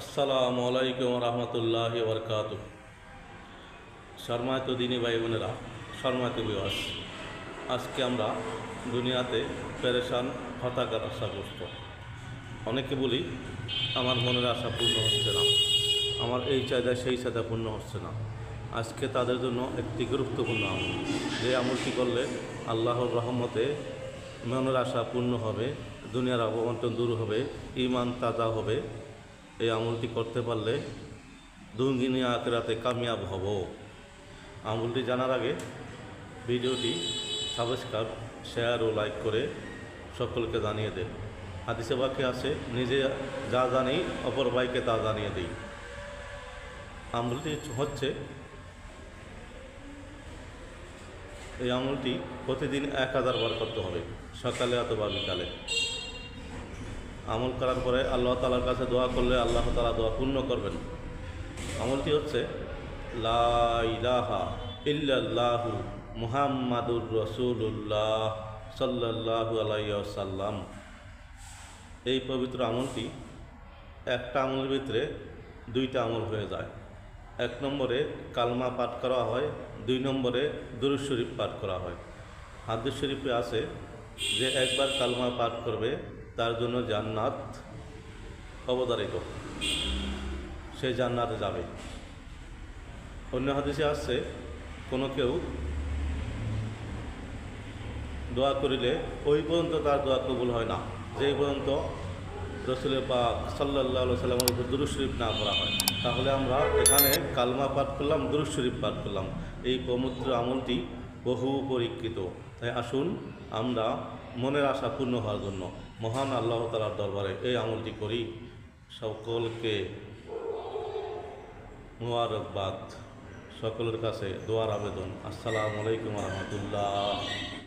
আসসালামু আলাইকুম রহমতুল্লাহ বরকাত শর্মায়ত দিনী ভাই বোনেরা শর্মায়ত বিবাস আজকে আমরা দুনিয়াতে পেরেশান হতাকার আশাগ্রস্ত অনেকে বলি, আমার মনের আশা পূর্ণ হচ্ছে না। আমার এই চাহিদা, সেই চাহিদা পূর্ণ হচ্ছে না। আজকে তাদের জন্য একটি গুরুত্বপূর্ণ আমল। যে আমলটি করলে আল্লাহর রহমতে মনের আশা পূর্ণ হবে, দুনিয়ার অবমন্টন দূর হবে ইমান তাজা হবে। এই আমলটি করতে পারলে দুঙ্গিনী আখরাতে কামিয়াব হব। আমলটি জানার আগে ভিডিওটি সাবস্ক্রাইব, শেয়ার ও লাইক করে সকলকে জানিয়ে দেন। হাদিসে বাক্যে আছে, নিজে যা জানি, অপর ভাইকে তা জানিয়ে দিই। আমলটি হচ্ছে, এই আমলটি প্রতিদিন এক হাজার বার করতে হবে, সকালে অথবা বিকালে। আমল করার পরে আল্লাহ তালার কাছে দোয়া করলে আল্লাহ তালা দোয়া পূর্ণ করবেন। আমলটি হচ্ছে, লা ইলাহা ইল্লাল্লাহু মুহাম্মাদুর রসুল্লাহ সাল্লাল্লাহু আলাইসাল্লাম এই পবিত্র আমলটি একটা আমলের ভিতরে দুইটা আমল হয়ে যায়। এক নম্বরে কালমা পাঠ করা হয়, দুই নম্বরে দুরুদ শরীফ পাঠ করা হয়। হাদিস শরীফে আছে যে একবার কালমা পাঠ করবে তার জন্য জান্নাত অবতারিত। সে জান্নাতে যাবে। অন্য হাদিসে আসছে, কোনো কেউ দোয়া করিলে ওই পর্যন্ত তার দোয়া কবুল হয় না। যেই পর্যন্ত রসুলের পাক সাল্লাহ সাল্লামের উপর দুরুদ শরীফ না করা হয়। তাহলে আমরা এখানে কালমা পাঠ করলাম, দুরুদ শরীফ পাঠ করলাম। এই পবিত্র আমলটি বহু পরীক্ষিত। তাই আসুন, আমরা মনের আশা পূর্ণ হওয়ার জন্য মহান আল্লাহ তালার দরবারে এই আমলটি করি। সকলকে মুবারকবাদ। সকলের কাছে দোয়ার আবেদন। আসসালামু আলাইকুম রহমতুল্লাহ।